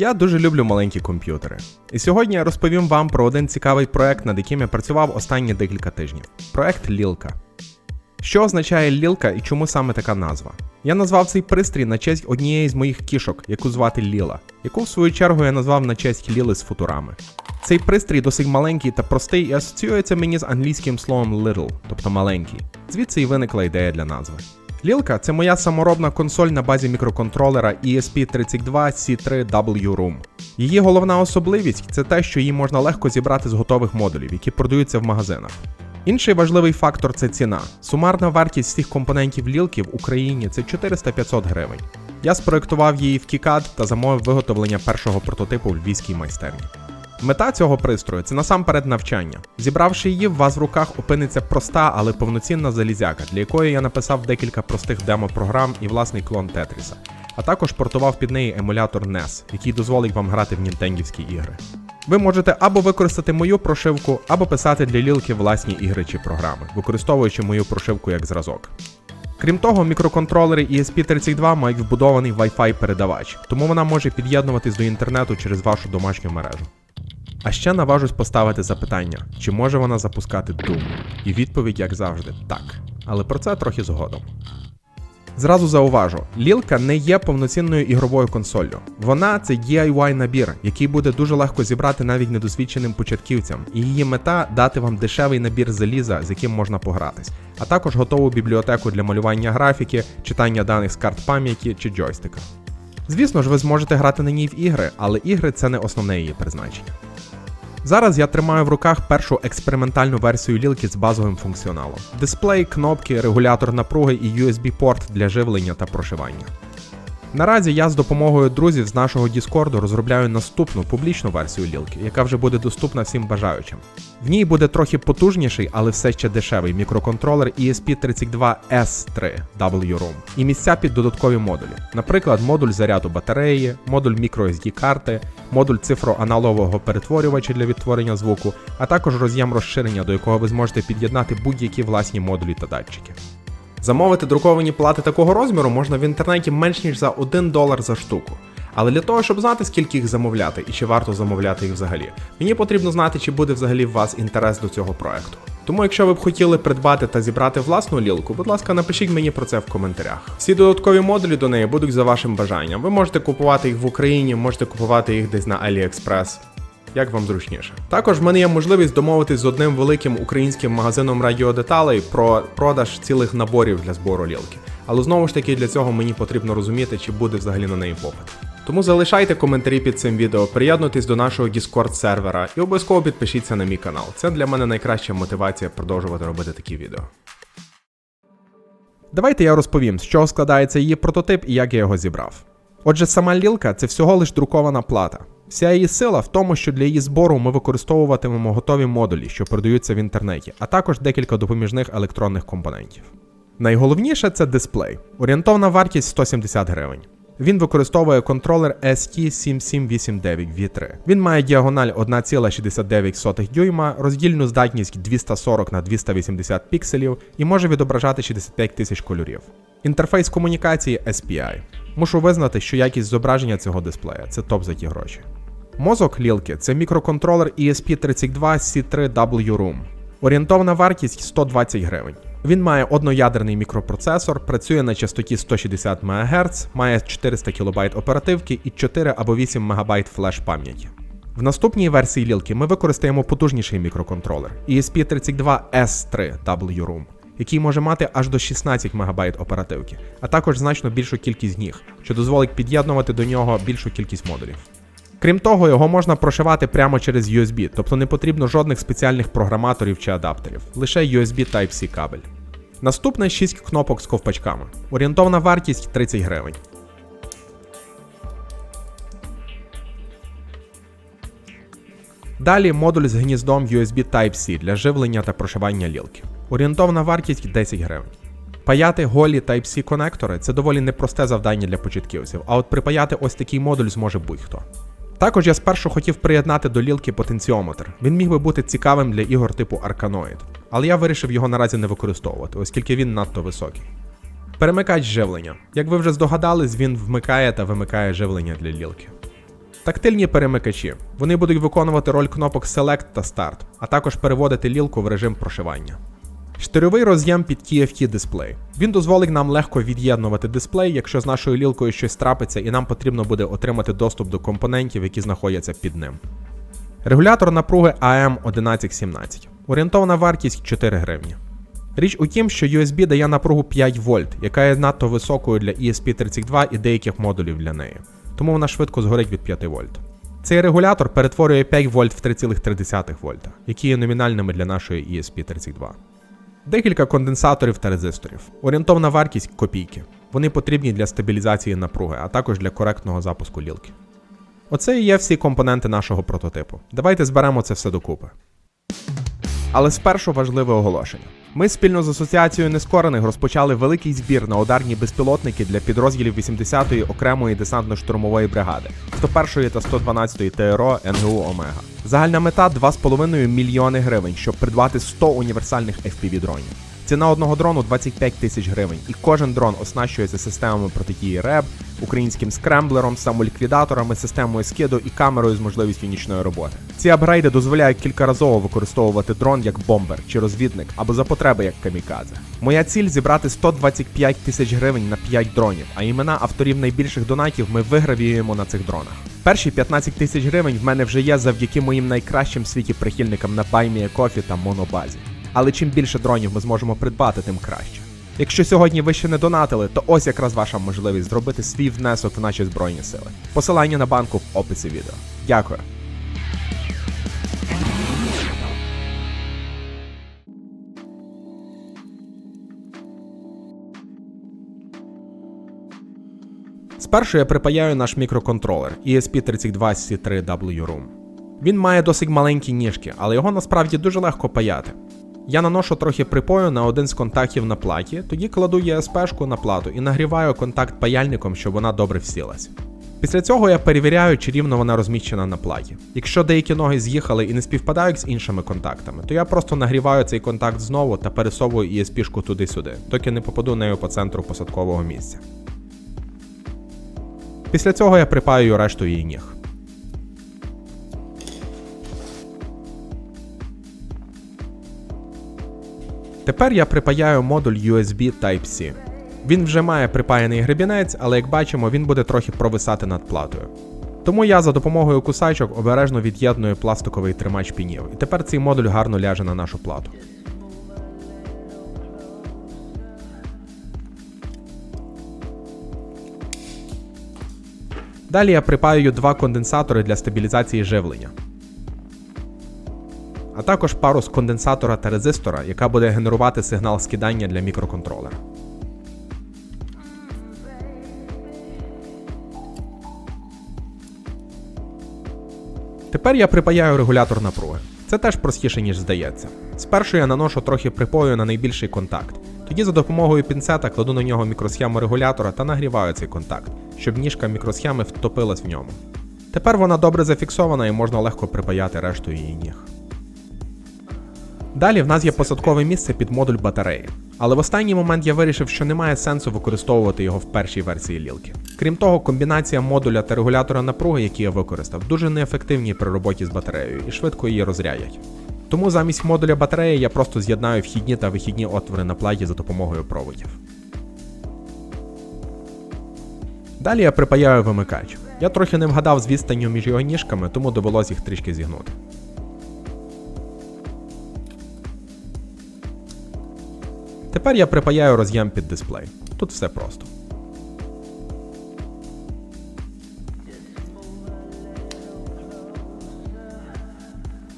Я дуже люблю маленькі комп'ютери. І сьогодні я розповім вам про один цікавий проект, над яким я працював останні декілька тижнів. Проект Лілка. Що означає лілка і чому саме така назва? Я назвав цей пристрій на честь однієї з моїх кішок, яку звати Ліла, яку в свою чергу я назвав на честь Ліли з футурами. Цей пристрій досить маленький та простий і асоціюється мені з англійським словом little, тобто маленький. Звідси і виникла ідея для назви. Лілка це моя саморобна консоль на базі мікроконтролера E ESP32C3W Room. Її головна особливість це те, що її можна легко зібрати з готових модулів, які продаються в магазинах. Інший важливий фактор це ціна. Сумарна вартість всіх компонентів лілки в Україні це 400-500 гривень. Я спроектував її в KiCad та замовив виготовлення першого прототипу в львівській майстерні. Мета цього пристрою це насамперед навчання. Зібравши її, у вас в руках опиниться проста, але повноцінна залізяка, для якої я написав декілька простих демо-програм і власний клон Тетріса, а також портував під неї емулятор NES, який дозволить вам грати в нінтендівські ігри. Ви можете або використати мою прошивку, або писати для лілки власні ігри чи програми, використовуючи мою прошивку як зразок. Крім того, мікроконтролери ESP32 мають вбудований Wi-Fi передавач, тому вона може під'єднуватись до інтернету через вашу домашню мережу. А ще наважусь поставити запитання, чи може вона запускати Doom? І відповідь, як завжди, так. Але про це трохи згодом. Зразу зауважу, лілка не є повноцінною ігровою консоллю. Вона це DIY набір, який буде дуже легко зібрати навіть недосвідченим початківцям, і її мета дати вам дешевий набір заліза, з яким можна погратись, а також готову бібліотеку для малювання графіки, читання даних з карт пам'яті чи джойстика. Звісно ж, ви зможете грати на ній в ігри, але ігри це не основне її призначення. Зараз я тримаю в руках першу експериментальну версію лілки з базовим функціоналом: дисплей, кнопки, регулятор напруги і USB-порт для живлення та прошивання. Наразі я з допомогою друзів з нашого Діскорду розробляю наступну публічну версію лілки, яка вже буде доступна всім бажаючим. В ній буде трохи потужніший, але все ще дешевий мікроконтролер E ESP32S3 W-ROM і місця під додаткові модулі, наприклад, модуль заряду батареї, модуль microSD карти, модуль цифроаналогового перетворювача для відтворення звуку, а також роз'єм розширення, до якого ви зможете під'єднати будь-які власні модулі та датчики. Замовити друковані плати такого розміру можна в інтернеті менш ніж за 1 долар за штуку. Але для того, щоб знати, скільки їх замовляти і чи варто замовляти їх взагалі, мені потрібно знати, чи буде взагалі в вас інтерес до цього проекту. Тому, якщо ви б хотіли придбати та зібрати власну лілку, будь ласка, напишіть мені про це в коментарях. Всі додаткові модулі до неї будуть за вашим бажанням. Ви можете купувати їх в Україні, можете купувати їх десь на AliExpress. Як вам зручніше. Також в мене є можливість домовитись з одним великим українським магазином радіодеталей про продаж цілих наборів для збору лілки. Але знову ж таки для цього мені потрібно розуміти, чи буде взагалі на неї попит. Тому залишайте коментарі під цим відео, приєднуйтесь до нашого Discord сервера і обов'язково підпишіться на мій канал. Це для мене найкраща мотивація продовжувати робити такі відео. Давайте я розповім, з чого складається її прототип і як я його зібрав. Отже, сама лілка це всього лиш друкована плата. Вся її сила в тому, що для її збору ми використовуватимемо готові модулі, що продаються в інтернеті, а також декілька допоміжних електронних компонентів. Найголовніше це дисплей. Орієнтовна вартість 170 гривень. Він використовує контролер ST7789V3. Він має діагональ 1,69 дюйма, роздільну здатність 240 на 280 пікселів і може відображати 65 тисяч кольорів. Інтерфейс комунікації SPI. Мушу визнати, що якість зображення цього дисплея це топ за ті гроші. Мозок лілки це мікроконтролер E ESP32C3W Room. Орієнтовна вартість 120 гривень. Він має одноядерний мікропроцесор, працює на частоті 160 МГц, має 400 кБ оперативки і 4 або 8 МБ флеш пам'яті. В наступній версії лілки ми використаємо потужніший мікроконтролер E ESP32S3W Room, який може мати аж до 16 МБ оперативки, а також значно більшу кількість ніг, що дозволить під'єднувати до нього більшу кількість модулів. Крім того, його можна прошивати прямо через USB, тобто не потрібно жодних спеціальних програматорів чи адаптерів, лише USB Type-C кабель. Наступне 6 кнопок з ковпачками. Орієнтовна вартість 30 гривень. Далі модуль з гніздом USB Type-C для живлення та прошивання лілки. Орієнтовна вартість 10 гривень. Паяти голі Type-C конектори це доволі непросте завдання для початківців, а от припаяти ось такий модуль зможе будь-хто. Також я спершу хотів приєднати до лілки потенціометр. Він міг би бути цікавим для ігор типу Arkanoid, але я вирішив його наразі не використовувати, оскільки він надто високий. Перемикач живлення. Як ви вже здогадались, він вмикає та вимикає живлення для лілки. Тактильні перемикачі. Вони будуть виконувати роль кнопок Select та Start, а також переводити лілку в режим прошивання. Штирьовий роз'єм під TFT дисплей. Він дозволить нам легко від'єднувати дисплей, якщо з нашою лілкою щось трапиться, і нам потрібно буде отримати доступ до компонентів, які знаходяться під ним. Регулятор напруги AM1117. Орієнтовна вартість 4 гривні. Річ у тім, що USB дає напругу 5 вольт, яка є надто високою для ESP32 і деяких модулів для неї. Тому вона швидко згорить від 5 вольт. Цей регулятор перетворює 5 вольт в 3,3 вольта, які є номінальними для нашої ESP32. Декілька конденсаторів та резисторів. Орієнтовна вартість копійки. Вони потрібні для стабілізації напруги, а також для коректного запуску лілки. Оце і є всі компоненти нашого прототипу. Давайте зберемо це все докупи. Але спершу важливе оголошення. Ми спільно з асоціацією нескорених розпочали великий збір на ударні безпілотники для підрозділів 80-ї окремої десантно-штурмової бригади, 101-ї та 112-ї ТРО НГУ Омега. Загальна мета 2,5 мільйони гривень, щоб придбати 100 універсальних FPV дронів. Ціна одного дрону 25 тисяч гривень, і кожен дрон оснащується системами протидії РЕБ, українським скремблером, самоліквідаторами, системою скиду і камерою з можливістю нічної роботи. Ці апгрейди дозволяють кількаразово використовувати дрон як бомбер чи розвідник або за потреби як камікадзе. Моя ціль зібрати 125 тисяч гривень на 5 дронів, а імена авторів найбільших донатів ми вигравіюємо на цих дронах. Перші 15 тисяч гривень в мене вже є завдяки моїм найкращим в світі прихильникам на BuyMeACoffee та Монобазі. Але чим більше дронів ми зможемо придбати, тим краще. Якщо сьогодні ви ще не донатили, то ось якраз ваша можливість зробити свій внесок в наші збройні сили. Посилання на банку в описі відео. Дякую. Спершу я припаяю наш мікроконтролер E ESP32C3W Room. Він має досить маленькі ніжки, але його насправді дуже легко паяти. Я наношу трохи припою на один з контактів на платі, тоді кладу ESP-шку на плату і нагріваю контакт паяльником, щоб вона добре всілась. Після цього я перевіряю, чи рівно вона розміщена на платі. Якщо деякі ноги з'їхали і не співпадають з іншими контактами, то я просто нагріваю цей контакт знову та пересовую ESP-шку туди-сюди, доки не попаду нею по центру посадкового місця. Після цього я припаюю решту її ніг. Тепер я припаяю модуль USB Type-C. Він вже має припаяний гребінець, але як бачимо, він буде трохи провисати над платою. Тому я за допомогою кусачок обережно від'єдную пластиковий тримач пінів, і тепер цей модуль гарно ляже на нашу плату. Далі я припаюю два конденсатори для стабілізації живлення, а також пару з конденсатора та резистора, яка буде генерувати сигнал скидання для мікроконтролера. Тепер я припаяю регулятор напруги. Це теж простіше, ніж здається. Спершу я наношу трохи припою на найбільший контакт. Тоді за допомогою пінцета кладу на нього мікросхему регулятора та нагріваю цей контакт, щоб ніжка мікросхеми втопилась в ньому. Тепер вона добре зафіксована і можна легко припаяти решту її ніг. Далі в нас є посадкове місце під модуль батареї. Але в останній момент я вирішив, що немає сенсу використовувати його в першій версії лілки. Крім того, комбінація модуля та регулятора напруги, які я використав, дуже неефективні при роботі з батареєю і швидко її розрядять. Тому замість модуля батареї я просто з'єднаю вхідні та вихідні отвори на платі за допомогою проводів. Далі я припаяю вимикач. Я трохи не вгадав з відстанню між його ніжками, тому довелось їх трішки зігнути. Тепер я припаяю роз'єм під дисплей. Тут все просто.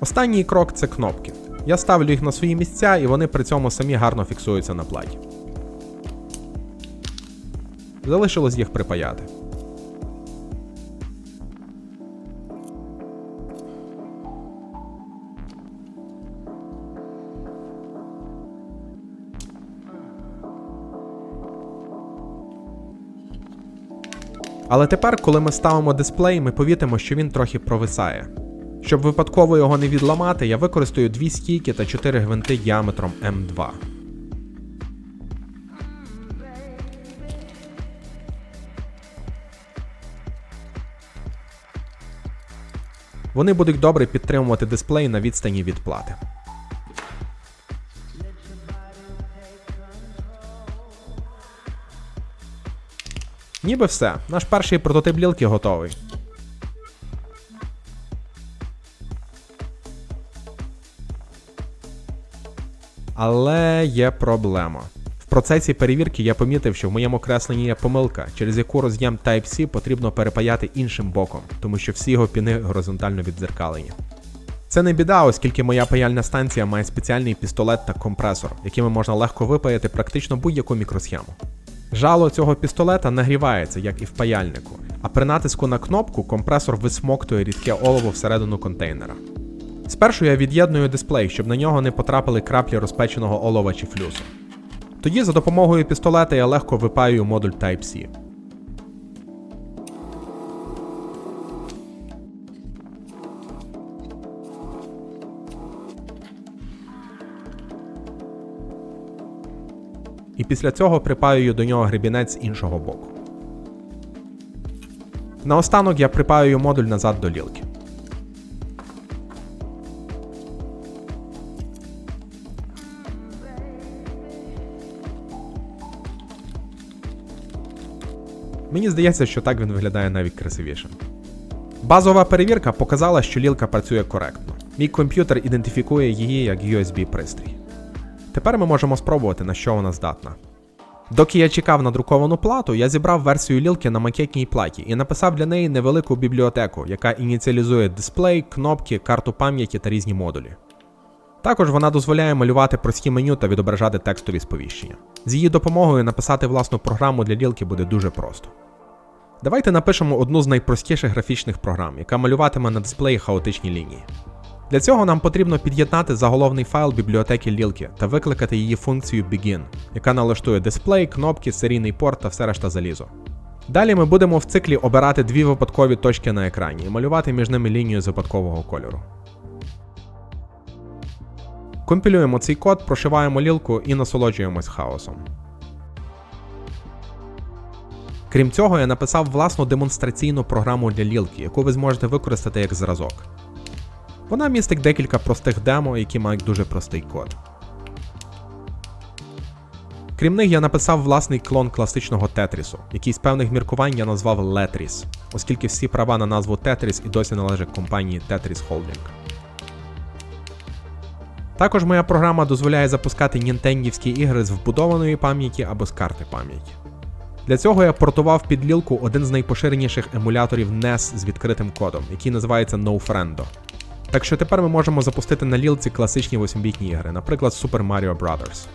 Останній крок це кнопки. Я ставлю їх на свої місця і вони при цьому самі гарно фіксуються на платі. Залишилось їх припаяти. Але тепер, коли ми ставимо дисплей, ми повітимо, що він трохи провисає. Щоб випадково його не відламати, я використаю дві стійки та 4 гвинти діаметром М2. Вони будуть добре підтримувати дисплей на відстані від плати. Ніби все. Наш перший прототип лілки готовий. Але є проблема. В процесі перевірки я помітив, що в моєму кресленні є помилка, через яку роз'єм Type-C потрібно перепаяти іншим боком, тому що всі його піни горизонтально віддзеркалені. Це не біда, оскільки моя паяльна станція має спеціальний пістолет та компресор, якими можна легко випаяти практично будь-яку мікросхему. Жало цього пістолета нагрівається, як і в паяльнику, а при натиску на кнопку компресор висмоктує рідке олово всередину контейнера. Спершу я від'єдную дисплей, щоб на нього не потрапили краплі розпеченого олова чи флюсу. Тоді за допомогою пістолета я легко випаюю модуль Type-C. Після цього припаюю до нього гребінець з іншого боку. Наостанок я припаюю модуль назад до лілки. Мені здається, що так він виглядає навіть красивіше. Базова перевірка показала, що лілка працює коректно. Мій комп'ютер ідентифікує її як USB-пристрій. Тепер ми можемо спробувати, на що вона здатна. Доки я чекав на друковану плату, я зібрав версію лілки на макетній платі і написав для неї невелику бібліотеку, яка ініціалізує дисплей, кнопки, карту пам'яті та різні модулі. Також вона дозволяє малювати прості меню та відображати текстові сповіщення. З її допомогою написати власну програму для лілки буде дуже просто. Давайте напишемо одну з найпростіших графічних програм, яка малюватиме на дисплеї хаотичні лінії. Для цього нам потрібно під'єднати заголовний файл бібліотеки лілки та викликати її функцію Begin, яка налаштує дисплей, кнопки, серійний порт та все решта залізо. Далі ми будемо в циклі обирати дві випадкові точки на екрані і малювати між ними лінію з випадкового кольору. Компілюємо цей код, прошиваємо лілку і насолоджуємось хаосом. Крім цього, я написав власну демонстраційну програму для лілки, яку ви зможете використати як зразок. Вона містить декілька простих демо, які мають дуже простий код. Крім них, я написав власний клон класичного Тетрісу, який з певних міркувань я назвав Letris, оскільки всі права на назву Tetris і досі належать компанії Tetris Holding. Також моя програма дозволяє запускати нінтендівські ігри з вбудованої пам'яті або з карти пам'яті. Для цього я портував під лілку один з найпоширеніших емуляторів NES з відкритим кодом, який називається NoFriendo. Так що тепер ми можемо запустити на лілці класичні 8-бітні ігри, наприклад, Super Mario Bros.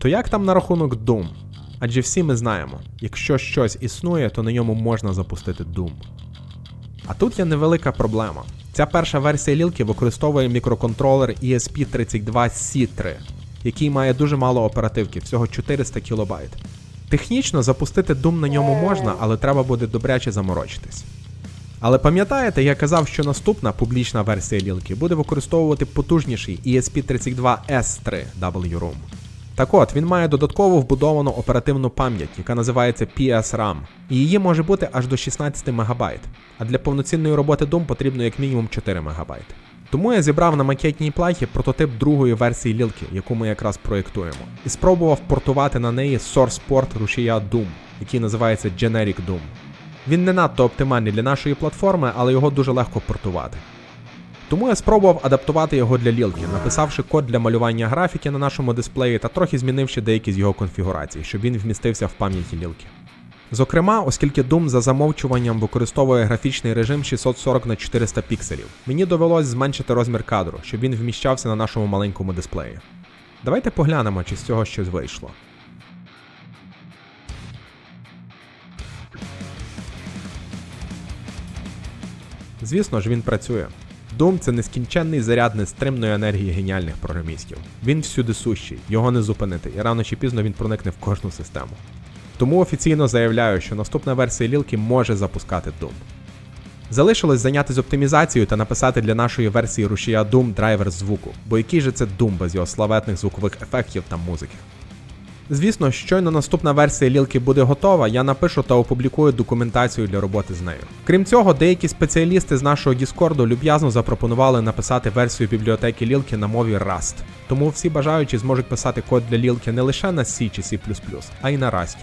То як там на рахунок Doom? Адже всі ми знаємо, якщо щось існує, то на ньому можна запустити Doom. А тут є невелика проблема. Ця перша версія лілки використовує мікроконтролер ESP32C3, який має дуже мало оперативки, всього 400 кБ. Технічно запустити Doom на ньому можна, але треба буде добряче заморочитись. Але пам'ятаєте, я казав, що наступна публічна версія лілки буде використовувати потужніший ESP32S3 WROOM. Так от, він має додатково вбудовану оперативну пам'ять, яка називається PSRAM, і її може бути аж до 16 МБ, а для повноцінної роботи Doom потрібно як мінімум 4 МБ. Тому я зібрав на макетній платі прототип другої версії лілки, яку ми якраз проєктуємо, і спробував портувати на неї source port рушія Doom, який називається Generic Doom. Він не надто оптимальний для нашої платформи, але його дуже легко портувати. Тому я спробував адаптувати його для лілки, написавши код для малювання графіки на нашому дисплеї та трохи змінивши деякі з його конфігурацій, щоб він вмістився в пам'яті лілки. Зокрема, оскільки Doom за замовчуванням використовує графічний режим 640 на 400 пікселів, мені довелось зменшити розмір кадру, щоб він вміщався на нашому маленькому дисплеї. Давайте поглянемо, чи з цього щось вийшло. Звісно ж, він працює. Doom – це нескінченний заряд нестримної енергії геніальних програмістів. Він всюди сущий, його не зупинити, і рано чи пізно він проникне в кожну систему. Тому офіційно заявляю, що наступна версія лілки може запускати Doom. Залишилось зайнятися оптимізацією та написати для нашої версії рушія Doom драйвер звуку, бо який же це Doom без його славетних звукових ефектів та музики. Звісно, щойно наступна версія лілки буде готова, я напишу та опублікую документацію для роботи з нею. Крім цього, деякі спеціалісти з нашого Діскорду люб'язно запропонували написати версію бібліотеки лілки на мові Rust. Тому всі бажаючі зможуть писати код для лілки не лише на C чи C++, а й на Rust.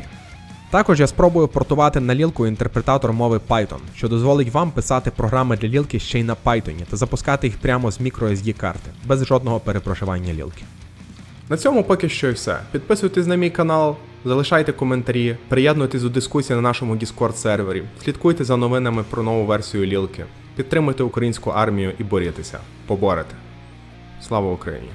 Також я спробую портувати на лілку інтерпретатор мови Python, що дозволить вам писати програми для лілки ще й на Python та запускати їх прямо з microSD карти, без жодного перепрошивання лілки. На цьому поки що і все. Підписуйтесь на мій канал, залишайте коментарі, приєднуйтесь до дискусії на нашому Discord сервері, слідкуйте за новинами про нову версію лілки, підтримуйте українську армію і борітеся. Поборете. Слава Україні!